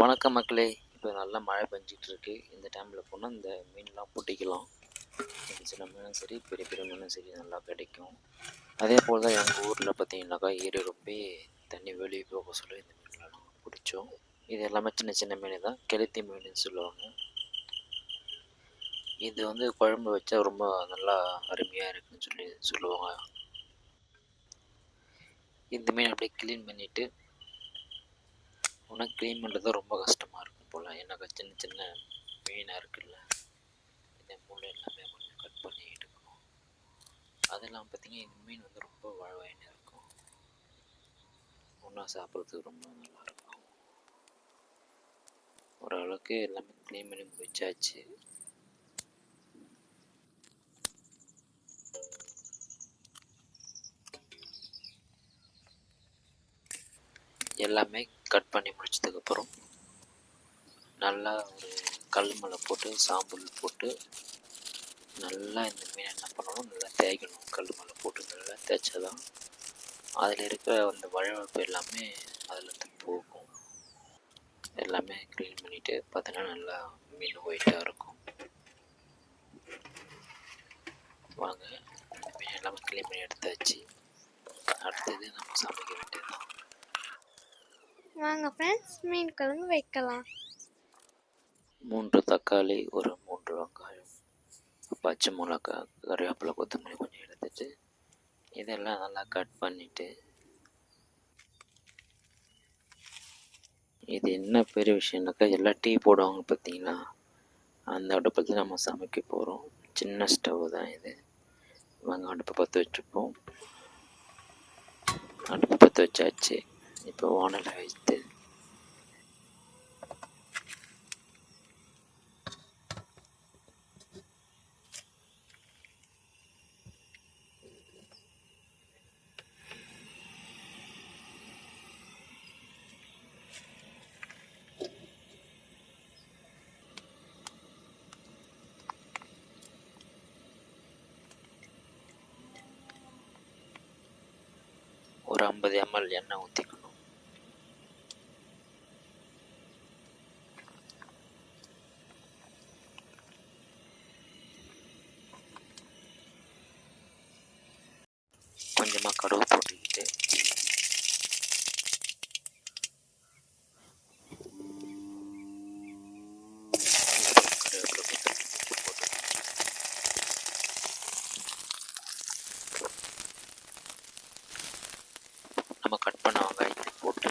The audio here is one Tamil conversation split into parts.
வணக்கம் மக்களே. இப்போ நல்லா மழை பெஞ்சிட்டு இருக்கு இந்த டைமில் போனால் இந்த மீன்லாம் பிடிக்கலாம். சின்ன சின்ன மீனும் சரி பெரிய பெரிய மீனும் சரி நல்லா கிடைக்கும். அதே போல் தான் எங்கள் ஊரில் பார்த்தீங்கன்னாக்கா ஏரி ரொம்ப தண்ணி வெளியே போக சொல்லி இந்த மீன்லாம் பிடிச்சோம். இது எல்லாமே சின்ன சின்ன மீன் தான் கெளுத்தி மீனுன்னு சொல்லுவாங்க. இது வந்து குழம்பு வச்சா ரொம்ப நல்லா அருமையாக இருக்குன்னு சொல்லி சொல்லுவாங்க. இந்த மீன் அப்படியே க்ளீன் பண்ணிவிட்டு உனக்கு க்ளீன் பண்ணுறது ரொம்ப கஷ்டமாக இருக்கும் போல். ஏன்னாக்கா சின்ன சின்ன மீனாக இருக்குல்ல. இந்த முள் எல்லாமே கொஞ்சம் கட் பண்ணி எடுக்கணும். அதெல்லாம் பார்த்தீங்கன்னா இந்த மீன் வந்து ரொம்ப வழவழன்னு இருக்கும். ஒன்றா சாப்பிட்றதுக்கு ரொம்ப நல்லாயிருக்கும். ஓரளவுக்கு எல்லாமே க்ளீன் பண்ணி முடிச்சாச்சு. எல்லாமே கட் பண்ணி முடிச்சதுக்கப்புறம் நல்லா ஒரு கல் மேலே போட்டு சாம்பல் போட்டு நல்லா இந்த மீன் என்ன பண்ணணும் நல்லா தேய்க்கணும். கல் மலை போட்டு நல்லா தேய்ச்சதான் அதில் இருக்கிற அந்த வழவழப்பு எல்லாமே அதிலேருந்து போகும். எல்லாமே க்ளீன் பண்ணிவிட்டு பார்த்தீங்கன்னா நல்லா மீன் ஒயிட்டாக இருக்கும். வாங்க மீன் எல்லாமே க்ளீன் பண்ணி எடுத்தாச்சு. அடுத்தது நம்ம சமைக்க வேண்டியது தான் வாங்க ஃப்ரெண்ட்ஸ் மீன் குழம்பு வைக்கலாம். மூன்று தக்காளி ஒரு மூன்று வெங்காயம் பச்சை மிளகா கருவேப்பிலை கொத்தமல்லி கொஞ்சம் எடுத்துட்டு இதெல்லாம் நல்லா கட் பண்ணிவிட்டு இது என்ன பெரிய விஷயம்னாக்கா எல்லாம் டீ போடுவாங்க பார்த்தீங்களா? அந்த அடுப்பை தான் நம்ம சமைக்க போகிறோம் சின்ன ஸ்டவ் தான் இது. வாங்க அடுப்பை பற்ற வச்சுப்போம். அடுப்பு பற்ற வச்சாச்சு. இப்போ ஓனலை வைத்து. ஒரு ஐம்பது எம்எல் எண்ணெய் ஊற்றிக்கணும் கடுகு போட்டுக்கிட்டு. நம்ம கட் பண்ண வெங்காயத்தை போட்டு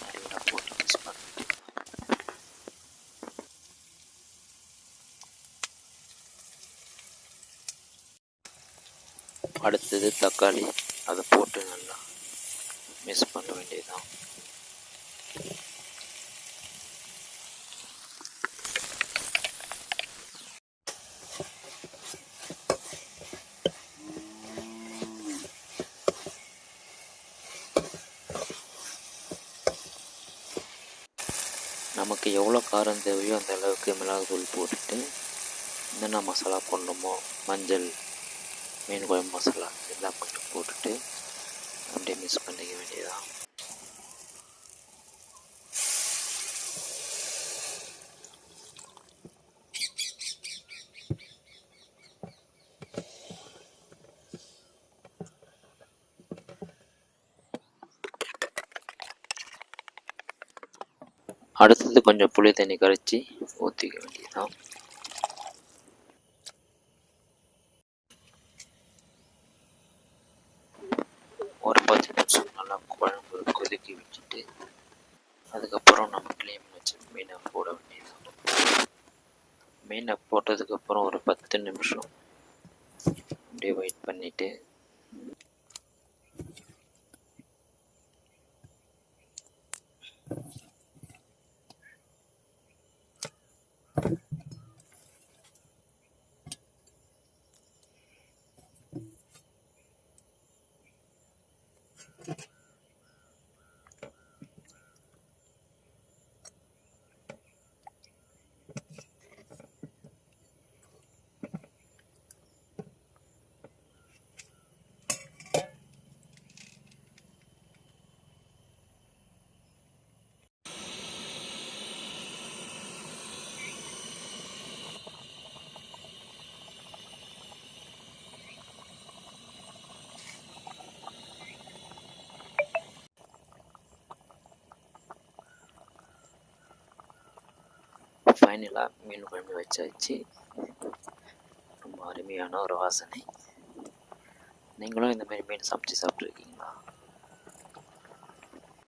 நல்லா போட்டு மிக்ஸ் பண்ணிட்டு அடுத்தது தக்காளி. அதை போட்டு நல்லா மிக்ஸ் பண்ண வேண்டியதுதான். நமக்கு எவ்வளோ காரம் தேவையோ அந்த அளவுக்கு மிளகாத்தூள் போட்டுட்டு என்னென்ன மசாலா போடணுமோ மஞ்சள் மீன் குழம்பு மசாலா எல்லாம் கொஞ்சம் போட்டுட்டு அப்படியே மிக்ஸ் பண்ணிக்க வேண்டியதுதான். அடுத்தது கொஞ்சம் புளி தண்ணி கரைச்சி ஊற்றிக்க வேண்டியதுதான். ஒரு பத்து நிமிஷம் நல்லா குழம்பு கொதிக்க வச்சுட்டு அதுக்கப்புறம் நம்ம க்ளீன் வச்சு மீனை போட வேண்டியது மீனை போட்டதுக்கப்புறம் ஒரு பத்து நிமிஷம் அப்படியே வெயிட் பண்ணிவிட்டு ஃபைனலாக மீன் குழம்பு வச்சாச்சு. ரொம்ப அருமையான ஒரு வாசனை. நீங்களும் இந்தமாரி மீன் சமைச்சு சாப்பிட்ருக்கீங்களா